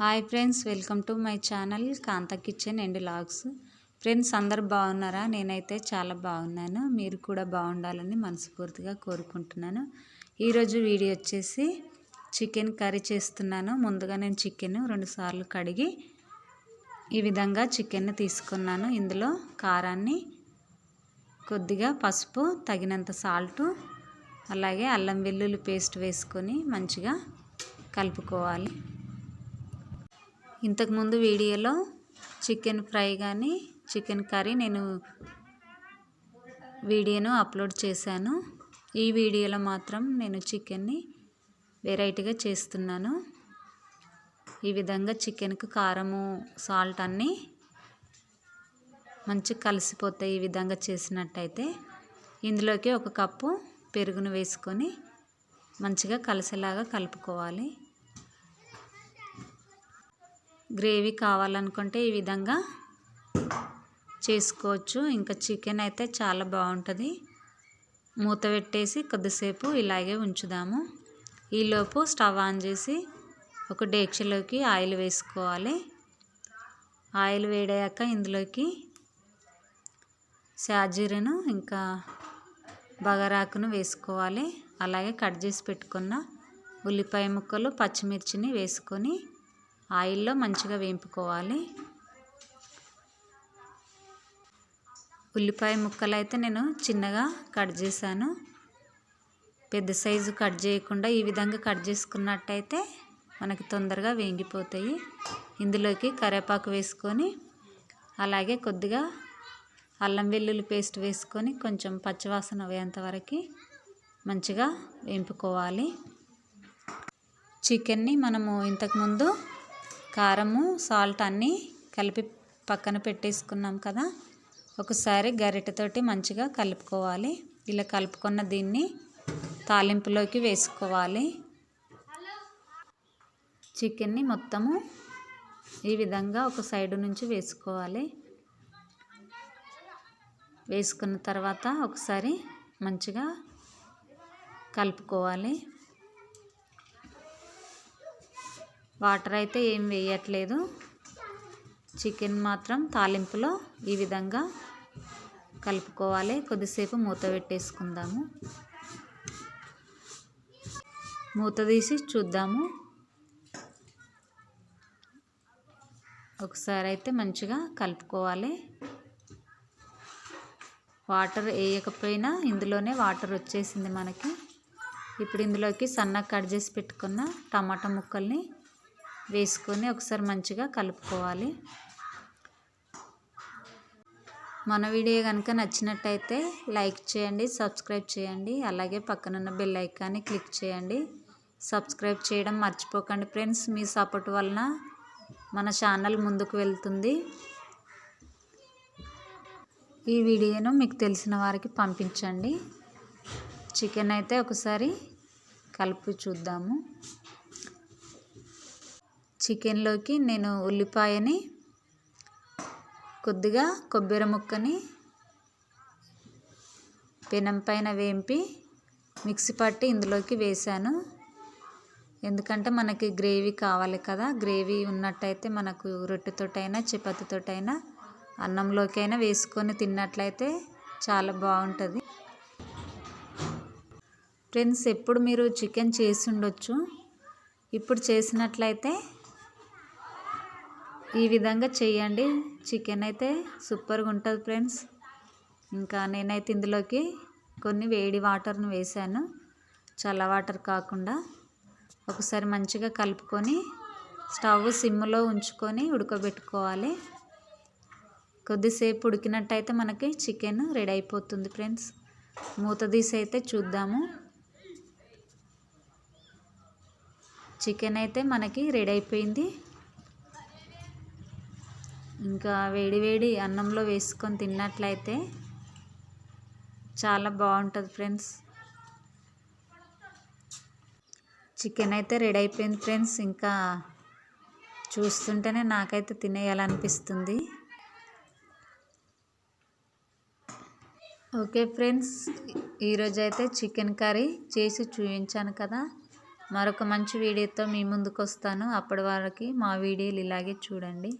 Hi friends welcome to my channel Kantha kitchen and logs. Friends అందరు బాగున్నారా? నేనైతే చాలా బాగున్నాను. మీరు కూడా బాగుండాలని మనస్ఫూర్తిగా కోరుకుంటున్నాను. ఈరోజు వీడియో వచ్చేసి చికెన్ కర్రీ చేస్తున్నాను. ముందుగా నేను చికెన్ రెండుసార్లు కడిగి ఈ విధంగా చికెన్ తీసుకున్నాను. ఇందులో కారాన్ని కొద్దిగా పసుపు తగినంత సాల్టు అలాగే అల్లం వెల్లుల్లి పేస్ట్ వేసుకొని మంచిగా కలుపుకోవాలి. ఇంతకుముందు వీడియోలో చికెన్ ఫ్రై కానీ చికెన్ కర్రీ నేను వీడియోను అప్లోడ్ చేశాను. ఈ వీడియోలో మాత్రం నేను చికెన్ని వెరైటీగా చేస్తున్నాను. ఈ విధంగా చికెన్కు కారము సాల్ట్ అన్నీ మంచిగా కలిసిపోతాయి ఈ విధంగా చేసినట్టయితే. ఇందులోకి ఒక కప్పు పెరుగును వేసుకొని మంచిగా కలిసేలాగా కలుపుకోవాలి. గ్రేవీ కావాలనుకుంటే ఈ విధంగా చేసుకోవచ్చు. ఇంకా చికెన్ అయితే చాలా బాగుంటుంది. మూత పెట్టేసి కొద్దిసేపు ఇలాగే ఉంచుదాము. ఈలోపు స్టవ్ ఆన్ చేసి ఒక డేక్షలోకి ఆయిల్ వేసుకోవాలి. ఆయిల్ వేడాక ఇందులోకి షాజీరను ఇంకా బగరాకును వేసుకోవాలి. అలాగే కట్ చేసి పెట్టుకున్న ఉల్లిపాయ ముక్కలు పచ్చిమిర్చిని వేసుకొని ఆయిల్లో మంచిగా వేయించుకోవాలి ఉల్లిపాయ ముక్కలు అయితే నేను చిన్నగా కట్ చేశాను. పెద్ద సైజు కట్ చేయకుండా ఈ విధంగా కట్ చేసుకున్నట్టయితే మనకి తొందరగా వేగిపోతాయి. ఇందులోకి కరివేపాకు వేసుకొని అలాగే కొద్దిగా అల్లం వెల్లుల్లి పేస్ట్ వేసుకొని కొంచెం పచ్చివాసన అయ్యేంత వరకు మంచిగా వేయించుకోవాలి చికెన్ని మనము ఇంతకుముందు కారము సాల్ట్ అన్నీ కలిపి పక్కన పెట్టేసుకున్నాం కదా. ఒకసారి గరిటెతోటి మంచిగా కలుపుకోవాలి. ఇలా కలుపుకున్న దీన్ని తాలింపులోకి వేసుకోవాలి. చికెన్ని మొత్తము ఈ విధంగా ఒక సైడు నుంచి వేసుకోవాలి. వేసుకున్న తర్వాత ఒకసారి మంచిగా కలుపుకోవాలి. వాటర్ అయితే ఏం వేయట్లేదు. చికెన్ మాత్రం తాలింపులో ఈ విధంగా కలుపుకోవాలి. కొద్దిసేపు మూత పెట్టేసుకుందాము. మూత తీసి చూద్దాము. ఒకసారి అయితే మంచిగా కలుపుకోవాలి. వాటర్ వేయకపోయినా ఇందులోనే వాటర్ వచ్చేసింది మనకి. ఇప్పుడు ఇందులోకి సన్నగా కట్ చేసి పెట్టుకున్న టమాటా ముక్కల్ని వేసుకొని ఒకసారి మంచిగా కలుపుకోవాలి. మన వీడియో కనుక నచ్చినట్టయితే లైక్ చేయండి సబ్స్క్రైబ్ చేయండి అలాగే పక్కనున్న బెల్ ఐకాన్ని క్లిక్ చేయండి. సబ్స్క్రైబ్ చేయడం మర్చిపోకండి ఫ్రెండ్స్ మీ సపోర్ట్ వలన మన ఛానల్ ముందుకు వెళ్తుంది. ఈ వీడియోను మీకు తెలిసిన వారికి పంపించండి. చికెన్ అయితే ఒకసారి కలిపి చూద్దాము. చికెన్లోకి నేను ఉల్లిపాయని కొద్దిగా కొబ్బరి ముక్కని పెనం పైన వేంపి మిక్సీ పట్టి ఇందులోకి వేసాను ఎందుకంటే మనకి గ్రేవీ కావాలి కదా గ్రేవీ ఉన్నట్టయితే మనకు రొట్టెతోటైనా చపాతీతోటైనా అన్నంలోకైనా వేసుకొని తిన్నట్లయితే చాలా బాగుంటుంది. ఫ్రెండ్స్ ఎప్పుడు మీరు చికెన్ చేసి ఉండొచ్చు. ఇప్పుడు చేసినట్లయితే ఈ విధంగా చేయండి. చికెన్ అయితే సూపర్గా ఉంటుంది ఫ్రెండ్స్ ఇంకా నేనైతే ఇందులోకి కొన్ని వేడి వాటర్ను వేసాను. చల్ల వాటర్ కాకుండా ఒకసారి మంచిగా కలుపుకొని స్టవ్ సిమ్లో ఉంచుకొని ఉడకబెట్టుకోవాలి. కొద్దిసేపు ఉడికినట్టయితే మనకి చికెన్ రెడీ అయిపోతుంది ఫ్రెండ్స్ మూత తీసి అయితే చూద్దాము. చికెన్ అయితే మనకి రెడీ అయిపోయింది. ఇంకా వేడి వేడి అన్నంలో వేసుకొని తిన్నట్లయితే చాలా బాగుంటుంది ఫ్రెండ్స్. చికెన్ అయితే రెడీ అయిపోయింది ఫ్రెండ్స్. ఇంకా చూస్తుంటేనే నాకైతే తినేయాలనిపిస్తుంది. ఓకే ఫ్రెండ్స్ ఈరోజు అయితే చికెన్ కర్రీ చేసి చూపించాను కదా. మరొక మంచి వీడియోతో మీ ముందుకు వస్తాను అప్పటి వరకు మా వీడియోలు ఇలాగే చూడండి.